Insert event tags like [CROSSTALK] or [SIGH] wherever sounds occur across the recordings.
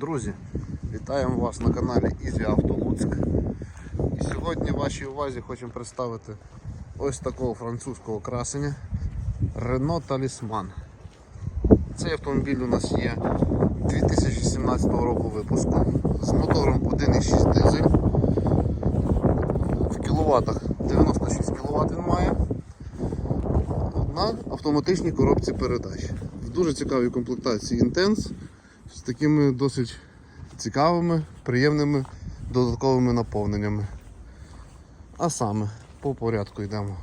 Друзі, вітаємо вас на каналі Easy Auto Луцьк. І сьогодні вашій увазі хочемо представити ось такого французького красення Renault Talisman. Цей автомобіль у нас є 2017 року випуску з мотором 1,6 дизель. В кіловатах 96 кВт він має на автоматичній коробці передач. В дуже цікавій комплектації Intense з такими досить цікавими, приємними додатковими наповненнями. А саме по порядку йдемо.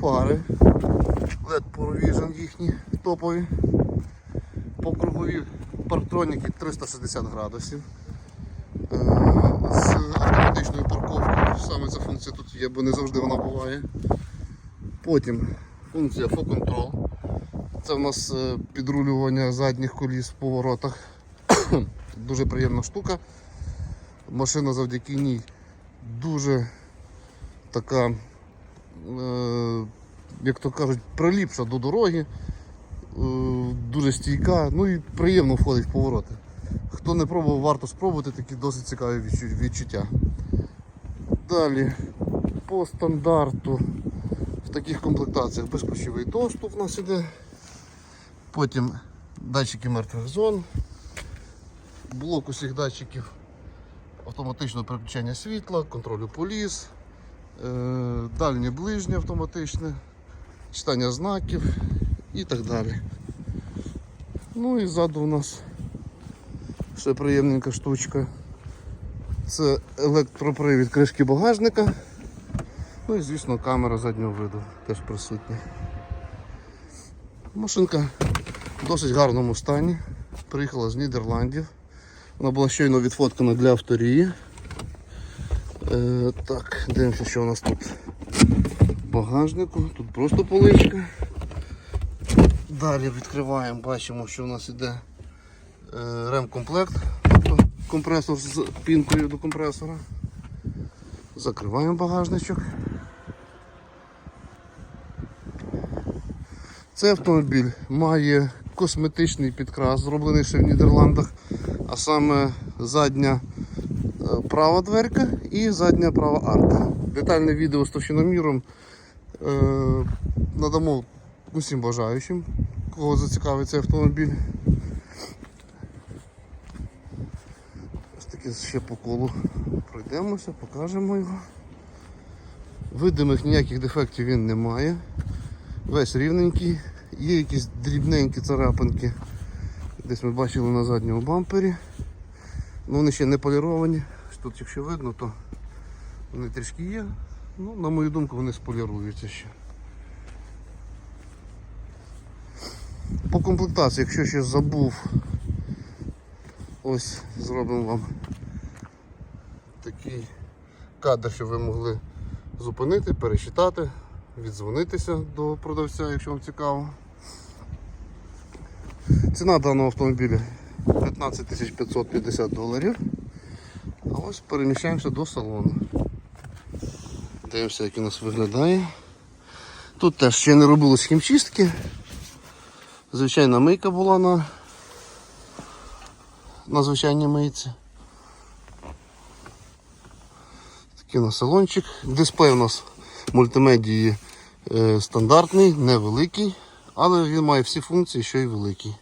Фари, LED Provision їхні топові. По кругові парктроніки 360 градусів. Е, З автоматичною парковкою. Саме ця функція тут є, бо не завжди вона буває. Потім функція Full Control. Це в нас е, підрулювання задніх коліс в поворотах. [COUGHS] дуже приємна штука. Машина завдяки ній дуже така, е, як то кажуть, приліпша до дороги, е, дуже стійка, ну і приємно входить в повороти. Хто не пробував, варто спробувати, такі досить цікаві відчуття. Далі по стандарту в таких комплектаціях безключовий доступ у нас іде. Потім датчики мертвих зон, блок усіх датчиків автоматичного переключення світла, контролю поліс, е, дальнє ближнє автоматичне, читання знаків і так далі. Ну і ззаду у нас ще приємненька штучка. Це електропривід кришки багажника. Ну і звісно камера заднього виду теж присутня. Машинка в досить гарному стані. Приїхала з Нідерландів. Вона була щойно відфоткана для авторії. Е, так, дивимося, що у нас тут багажнику. Тут просто поличка. Далі відкриваємо, бачимо, що у нас іде е, ремкомплект, тобто компресор з пінкою до компресора. Закриваємо багажничок. Цей автомобіль має косметичний підкрас, зроблений ще в Нідерландах, а саме задня е, права дверка і задня права арка. Детальне відео з товщиноміром е, надамо усім бажаючим, кого зацікавить цей автомобіль. Ось таки ще по колу пройдемося, покажемо його. Видимих ніяких дефектів він не має. Весь рівненький, є якісь дрібненькі царапинки. Десь ми бачили на задньому бампері. Ну, вони ще не поліровані. Тут, якщо видно, то вони трішки є. Ну, на мою думку, вони споліруються ще. По комплектації, якщо ще забув, ось зробимо вам такий кадр, щоб ви могли зупинити, пересчитати, віддзвонитися до продавця, якщо вам цікаво. Ціна даного автомобіля 15 550 доларів. А ось переміщаємося до салону. Дивимося, як у нас виглядає. Тут теж ще не робилось хімчистки. Звичайна мийка була на, на звичайній мийці. Такий у нас салончик. Дисплей у нас мультимедії е, стандартний, невеликий, але він має всі функції, що й великий.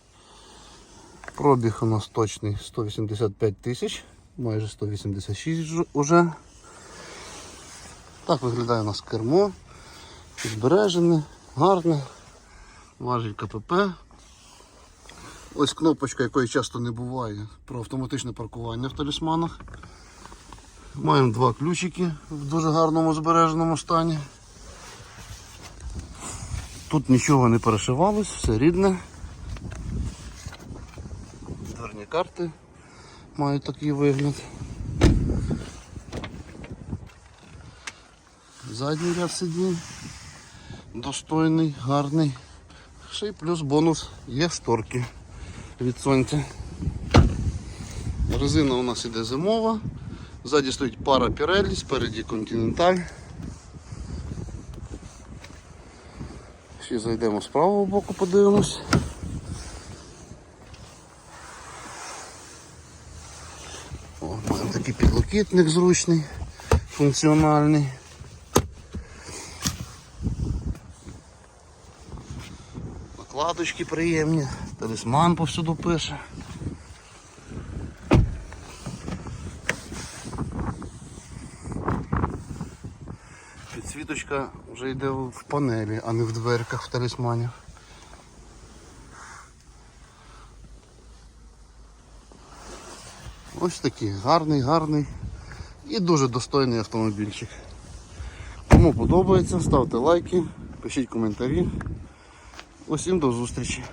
Пробіг у нас точний 185 тисяч, майже 186 ж- уже. Так виглядає у нас кермо. Збережене, гарне, важить КПП. Ось кнопочка, якої часто не буває, про автоматичне паркування в талісманах. Маємо два ключики в дуже гарному збереженому стані. Тут нічого не перешивалось, все рідне. Дверні карти мають такий вигляд. Задній ряд сидінь. Достойний, гарний. Ще й плюс бонус є шторки від сонця. Резина у нас іде зимова. Ззаді стоїть пара Pirelli, спереді Continental. Ще зайдемо з правого боку, подивимось. Маємо такий підлокітник зручний, функціональний. Накладочки приємні, талісман повсюду пише. Підсвіточка вже йде в панелі, а не в дверках в талісмані. Ось такий гарний, гарний і дуже достойний автомобільчик. Кому подобається, ставте лайки, пишіть коментарі. Усім до зустрічі.